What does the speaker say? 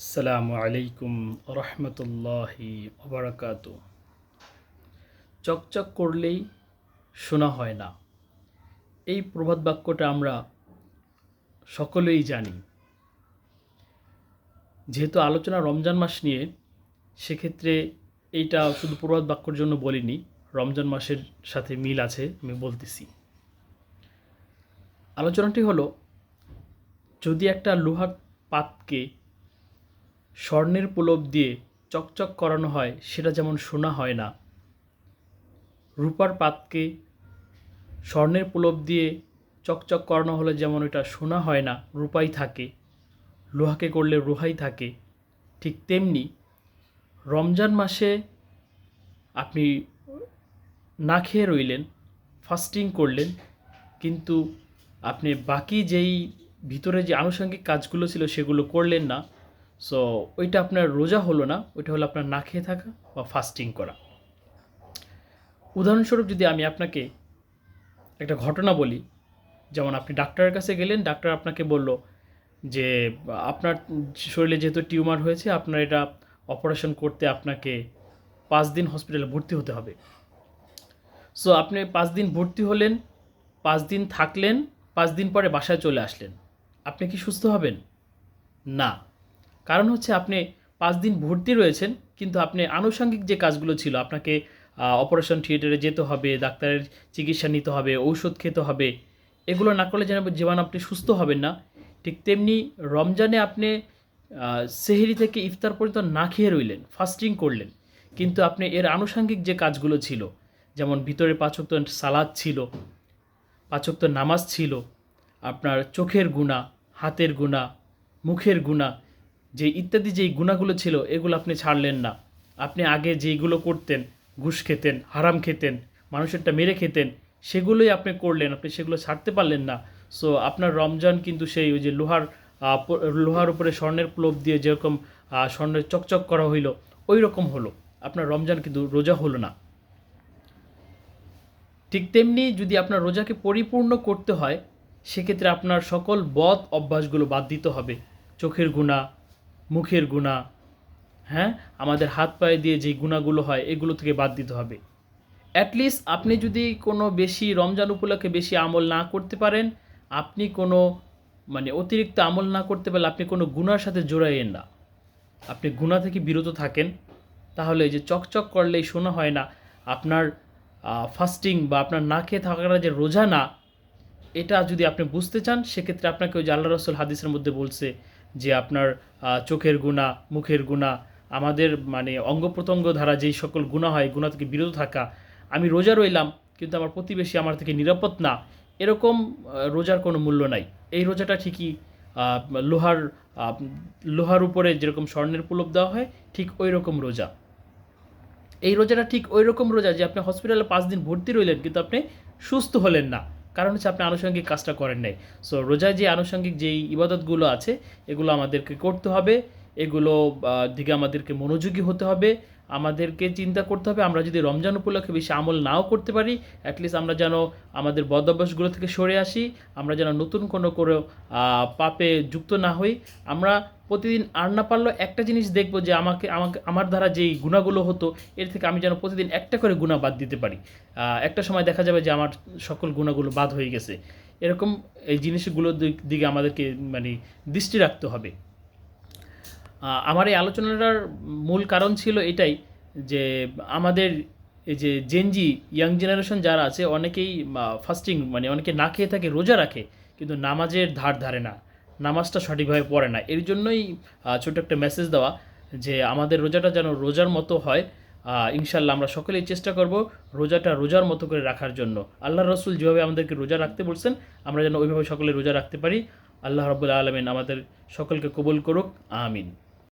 আসসালামু আলাইকুম রহমতুল্লাহি ওবরাকাত। চকচক করলেই শোনা হয় না। এই প্রবাদ বাক্যটা আমরা সকলেই জানি। যেহেতু আলোচনা রমজান মাস নিয়ে, সেক্ষেত্রে এইটা শুধু প্রবাদ বাক্যর জন্য বলিনি, রমজান মাসের সাথে মিল আছে আমি বলতেছি। আলোচনাটি হলো, যদি একটা লোহার পাতকে স্বর্ণের প্রলোভ দিয়ে চকচক করানো হয়, সেটা যেমন শোনা হয় না। রূপার পাতকে স্বর্ণের প্রলোভ দিয়ে চকচক করানো হলে যেমন এটা শোনা হয় না, রূপাই থাকে। লোহাকে করলে রোহাই থাকে। ঠিক তেমনি রমজান মাসে আপনি না খেয়ে রইলেন ফাস্টিং করলেন, কিন্তু আপনি বাকি যেই ভিতরে যে আনুষঙ্গিক কাজগুলো ছিল সেগুলো করলেন না সো ওইটা আপনার রোজা হলো না, ওইটা হলো আপনার না খেয়ে থাকা বা ফাস্টিং করা। উদাহরণস্বরূপ যদি আমি আপনাকে একটা ঘটনা বলি, যেমন আপনি ডাক্তারের কাছে গেলেন, ডাক্তার আপনাকে বলল যে, আপনার শরীরে যেহেতু টিউমার হয়েছে, আপনার এটা অপারেশন করতে আপনাকে পাঁচ দিন হসপিটালে ভর্তি হতে হবে। সো আপনি পাঁচ দিন ভর্তি হলেন, পাঁচ দিন থাকলেন, পাঁচ দিন পরে বাসায় চলে আসলেন। আপনি কি সুস্থ হবেন? না। কারণ হচ্ছে আপনি পাঁচ দিন ভর্তি রয়েছেন, কিন্তু আপনি আনুষঙ্গিক যে কাজগুলো ছিল, আপনাকে অপারেশন থিয়েটারে যেতে হবে, ডাক্তারের চিকিৎসা নিতে হবে, ঔষধ খেতে হবে, এগুলো না করলে যেন যেমন আপনি সুস্থ হবেন না। ঠিক তেমনি রমজানে আপনি সেহেরি থেকে ইফতার পর্যন্ত না খেয়ে রইলেন ফাস্টিং করলেন। কিন্তু আপনি এর আনুষঙ্গিক যে কাজগুলো ছিল, যেমন ভিতরে পাচক্ত সালাদ ছিল পাচক্ত নামাজ ছিল, আপনার চোখের গুণা হাতের গুণা মুখের গুণা যে ইত্যাদি যেই গুণাগুলো ছিল, এগুলো আপনি ছাড়লেন না। আপনি আগে যেইগুলো করতেন, ঘুষ খেতেন, হারাম খেতেন, মানুষেরটা মেরে খেতেন, সেগুলোই আপনি করলেন, আপনি সেগুলো ছাড়তে পারলেন না। সো আপনার রমজান কিন্তু সেই ওই যে লোহার লোহার উপরে স্বর্ণের প্লোভ দিয়ে যেরকম স্বর্ণের চকচক করা হইল ওই রকম হলো। আপনার রমজান কিন্তু রোজা হলো না। ঠিক তেমনি যদি আপনার রোজাকে পরিপূর্ণ করতে হয়, সেক্ষেত্রে আপনার সকল বদ অভ্যাসগুলো বাদ দিতে হবে। চোখের গুণা মুখের গুণা হ্যাঁ? আমাদের হাত পায়ে দিয়ে যে গুণাগুলো হয়, এগুলো থেকে বাদ দিতে হবে। অ্যাটলিস্ট আপনি যদি কোনো বেশি রমজান উপলক্ষে বেশি আমল না করতে পারেন, আপনি কোনো মানে অতিরিক্ত আমল না করতে পারলে আপনি কোনো গুণার সাথে জোড়াইয়েন না। আপনি গুণা থেকে বিরত থাকেন, তাহলে যে চকচক করলেই শোনা হয় না, আপনার ফাস্টিং বা আপনার না খেয়ে থাকাটা যে রোজা না এটা যদি আপনি বুঝতে চান, সেক্ষেত্রে আপনাকে ওই যে আল্লাহ রসুল হাদিসের মধ্যে বলছে যে আপনার চোখের গুণা, মুখের গুণা, আমাদের মানে অঙ্গ প্রত্যঙ্গ ধারা যেই সকল গুণা হয়, গুণা থেকে বিরত থাকা, আমি রোজা রইলাম, কিন্তু আমার প্রতিবেশী আমার থেকে নিরাপদ না, এরকম রোজার কোনো মূল্য নাই। এই রোজাটা ঠিকই লোহার লোহার উপরে যেরকম স্বর্ণের পুলব দেওয়া হয়, ঠিক ওই রকম রোজা। এই রোজাটা ঠিক ওই রকম রোজা যে আপনি হসপিটালে পাঁচ দিন ভর্তি রইলেন, কিন্তু আপনি সুস্থ হলেন না। কারণ হচ্ছে আপনি আনুষঙ্গিক কাজটা করেন নাই। সো রোজায় যে আনুষঙ্গিক যেই ইবাদতগুলো আছে, এগুলো আমাদেরকে করতে হবে। এগুলো দিকে আমাদেরকে মনোযোগী হতে হবে, আমাদেরকে চিন্তা করতে হবে, আমরা যদি রমজান উপলক্ষে বেশি আমল নাও করতে পারি অ্যাটলিস্ট আমরা যেন আমাদের বদ অভ্যাসগুলো থেকে সরে আসি, আমরা যেন নতুন কোনো করে পাপে যুক্ত না হই, আমরা প্রতিদিন আর না পারলেও একটা জিনিস দেখব যে আমাকে আমাকে, আমার দ্বারা যেই গুণাগুলো হতো, এর থেকে আমি যেন প্রতিদিন একটা করে গুণা বাদ দিতে পারি। একটা সময় দেখা যাবে যে আমার সকল গুণাগুলো বাদ হয়ে গেছে। এরকম এই জিনিসগুলোর দিকে আমাদেরকে মানে দৃষ্টি রাখতে হবে। আমার এই আলোচনাটার মূল কারণ ছিল এটাই যে আমাদের এই যে জেনজি ইয়াং জেনারেশন যারা আছে, অনেকেই ফাস্টিং মানে অনেকে না খেয়ে থাকে, রোজা রাখে, কিন্তু নামাজের ধার ধারে না। নামাজটা সঠিকভাবে পড়ে না। এর জন্যই ছোট একটা মেসেজ দেওয়া যে আমাদের রোজাটা যেন রোজার মতো হয়। ইনশাল্লাহ আমরা সকলেই চেষ্টা করব রোজাটা রোজার মতো করে রাখার জন্য। আল্লাহ রসুল যেভাবে আমাদেরকে রোজা রাখতে বলছেন, আমরা যেন ওইভাবে সকলে রোজা রাখতে পারি। আল্লাহ রবুল্লা আলমিন আমাদের সকলকে কবুল করুক। আমিন।